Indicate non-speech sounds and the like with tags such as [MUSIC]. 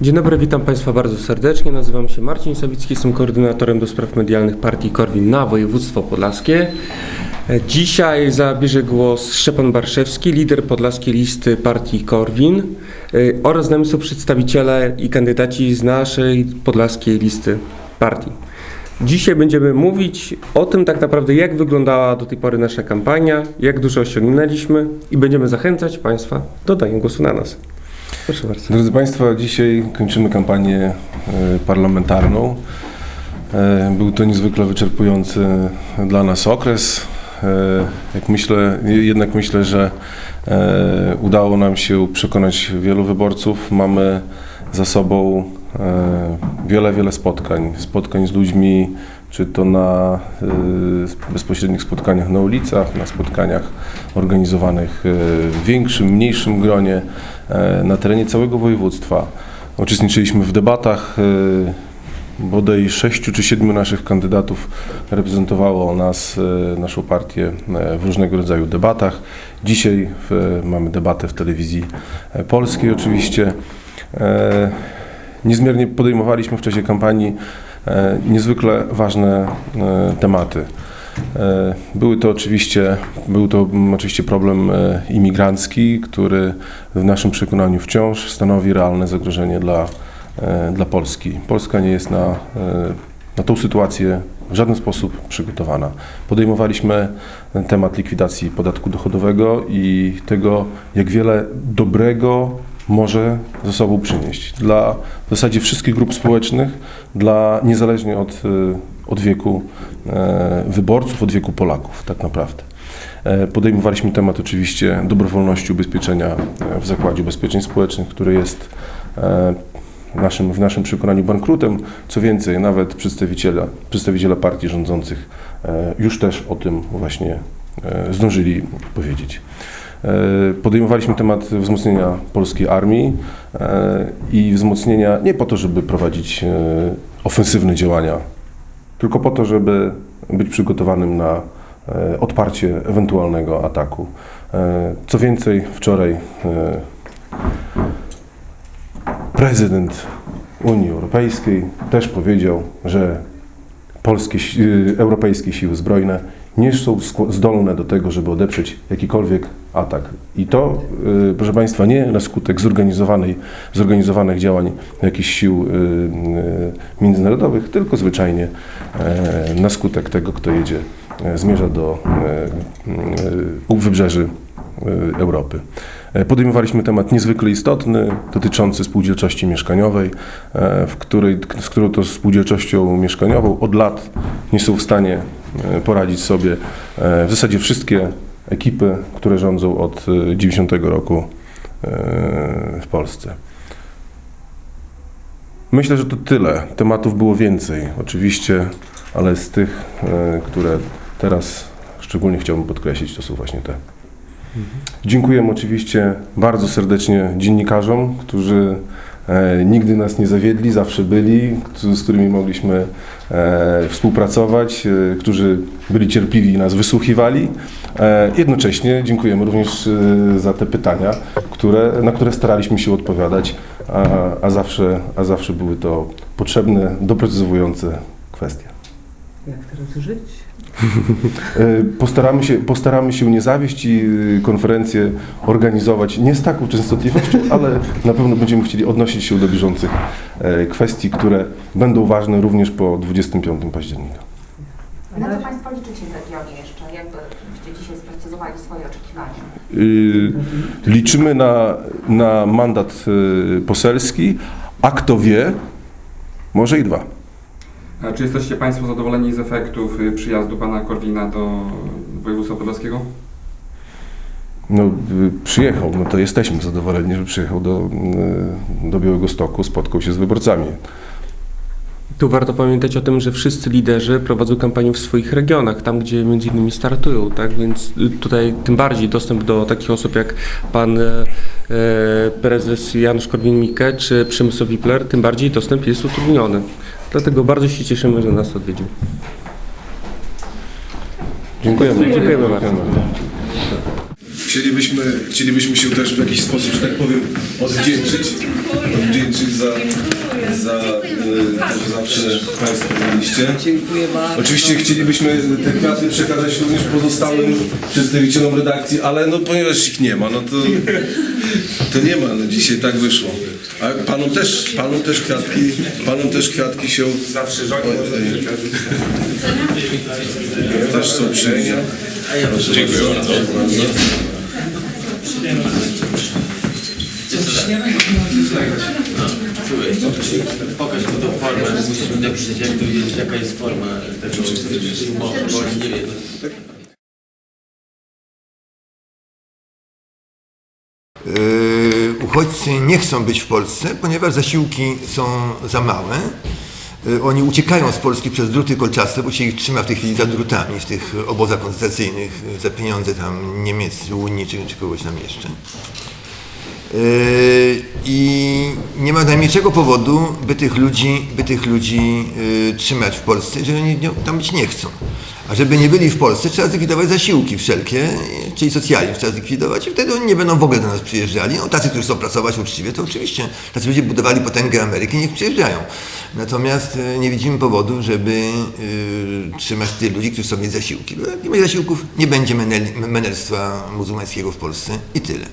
Dzień dobry, witam Państwa bardzo serdecznie. Nazywam się Marcin Sawicki, jestem koordynatorem do spraw medialnych partii Korwin na województwo podlaskie. Dzisiaj zabierze głos Szczepan Barszewski, lider podlaskiej listy partii Korwin e, oraz z nami są przedstawiciele i kandydaci z naszej podlaskiej listy partii. Dzisiaj będziemy mówić o tym tak naprawdę, jak wyglądała do tej pory nasza kampania, jak dużo osiągnęliśmy i będziemy zachęcać Państwa do dania głosu na nas. Proszę bardzo. Drodzy Państwo, dzisiaj kończymy kampanię e, parlamentarną. E, Był to niezwykle wyczerpujący dla nas okres. E, Jak myślę, jednak myślę, że udało nam się przekonać wielu wyborców. Mamy za sobą wiele, wiele spotkań. Spotkań z ludźmi, czy to na e, bezpośrednich spotkaniach na ulicach, na spotkaniach organizowanych e, w większym, mniejszym gronie e, na terenie całego województwa. Uczestniczyliśmy w debatach. e, Bodaj sześciu czy siedmiu naszych kandydatów reprezentowało nas, e, naszą partię e, w różnego rodzaju debatach. Dzisiaj w, mamy debatę w telewizji e, polskiej oczywiście. Niezmiernie podejmowaliśmy w czasie kampanii e, niezwykle ważne e, tematy. E, Były to oczywiście, był to oczywiście problem imigrancki, który w naszym przekonaniu wciąż stanowi realne zagrożenie dla, dla Polski. Polska nie jest na, na tą sytuację w żaden sposób przygotowana. Podejmowaliśmy temat likwidacji podatku dochodowego i tego, jak wiele dobrego może ze sobą przynieść dla w zasadzie wszystkich grup społecznych, dla niezależnie od, e, od wieku e, wyborców, od wieku Polaków tak naprawdę. E, Podejmowaliśmy temat oczywiście dobrowolności ubezpieczenia e, w Zakładzie Ubezpieczeń Społecznych, który jest naszym, w naszym przekonaniu bankrutem. Co więcej, nawet przedstawiciele, przedstawiciele partii rządzących już też o tym właśnie zdążyli powiedzieć. E, Podejmowaliśmy temat wzmocnienia polskiej armii e, i wzmocnienia nie po to, żeby prowadzić e, ofensywne działania, tylko po to, żeby być przygotowanym na odparcie ewentualnego ataku. Co więcej, wczoraj prezydent Unii Europejskiej też powiedział, że polskie, europejskie siły zbrojne nie są zdolne do tego, żeby odeprzeć jakikolwiek atak. I to, y, proszę Państwa, nie na skutek zorganizowanej, zorganizowanych działań jakichś sił y, y, międzynarodowych, tylko zwyczajnie e, na skutek tego, kto jedzie, e, zmierza do e, wybrzeży Europy. Podejmowaliśmy temat niezwykle istotny, dotyczący spółdzielczości mieszkaniowej, w której, z którą to spółdzielczością mieszkaniową od lat nie są w stanie poradzić sobie e, w zasadzie wszystkie ekipy, które rządzą od e, 90 roku e, w Polsce. Myślę, że to tyle. Tematów było więcej, oczywiście, ale z tych, e, które teraz szczególnie chciałbym podkreślić, to są właśnie te. Dziękujemy oczywiście bardzo serdecznie dziennikarzom, którzy e, nigdy nas nie zawiedli, zawsze byli, z którymi mogliśmy e, współpracować, e, którzy byli cierpliwi i nas wysłuchiwali. E, jednocześnie dziękujemy również e, za te pytania, które, na które staraliśmy się odpowiadać, a, a, zawsze, a zawsze były to potrzebne, doprecyzowujące kwestie. Jak teraz żyć? [LAUGHS] E, Postaramy się, postaramy się nie zawieść i y, konferencję organizować nie z taką częstotliwością, [LAUGHS] ale na pewno będziemy chcieli odnosić się do bieżących e, kwestii, które będą ważne również po 25 października. Na co Państwo liczycie w regionie jeszcze? Jakby byście dzisiaj sprecyzowali swoje oczekiwania? Y, Liczymy na, na mandat y, poselski, a kto wie, może i dwa. Czy jesteście Państwo zadowoleni z efektów y, przyjazdu Pana Korwina do województwa podlaskiego? No, y, przyjechał, no to jesteśmy zadowoleni, że przyjechał do, y, do Białego Stoku, spotkał się z wyborcami. Tu warto pamiętać o tym, że wszyscy liderzy prowadzą kampanię w swoich regionach, tam gdzie między innymi startują, tak? Więc tutaj tym bardziej dostęp do takich osób jak pan e, prezes Janusz Korwin-Mikke czy Przemysł Wipler, tym bardziej dostęp jest utrudniony. Dlatego bardzo się cieszymy, że nas odwiedził. Dziękujemy. Dziękujemy bardzo. Chcielibyśmy, chcielibyśmy się też w jakiś sposób, że tak powiem, odwdzięczyć, odwdzięczyć za, za y, to, że zawsze Państwo byliście. Dziękuję bardzo. Oczywiście chcielibyśmy te kwiaty przekazać również pozostałym przedstawicielom redakcji, ale no ponieważ ich nie ma, no to, to nie ma, no dzisiaj tak wyszło. A panom też, panom też kwiatki, panom też kwiatki się Zawsze też są przyjęte. Dziękuję bardzo. Pokaż mu tą formę, musimy napisać jak to jest, jaka jest forma tego bo oni nie wiedzą. Yy, uchodźcy nie chcą być w Polsce, ponieważ zasiłki są za małe. Yy, Oni uciekają z Polski przez druty kolczaste, bo się ich trzyma w tej chwili za drutami w tych obozach koncentracyjnych yy, za pieniądze tam Niemiec, Unii czy, czy kogoś tam jeszcze. I nie ma najmniejszego powodu, by tych ludzi, by tych ludzi trzymać w Polsce, jeżeli oni nie, tam być nie chcą. A żeby nie byli w Polsce, trzeba zlikwidować zasiłki wszelkie, czyli socjalizm trzeba zlikwidować i wtedy oni nie będą w ogóle do nas przyjeżdżali. No, tacy, którzy chcą pracować uczciwie, to oczywiście. Tacy ludzie budowali potęgę Ameryki, niech przyjeżdżają. Natomiast yy, nie widzimy powodu, żeby yy, trzymać tych ludzi, którzy chcą mieć zasiłki. Bo jak nie będzie zasiłków, nie będzie menel, menelstwa muzułmańskiego w Polsce i tyle.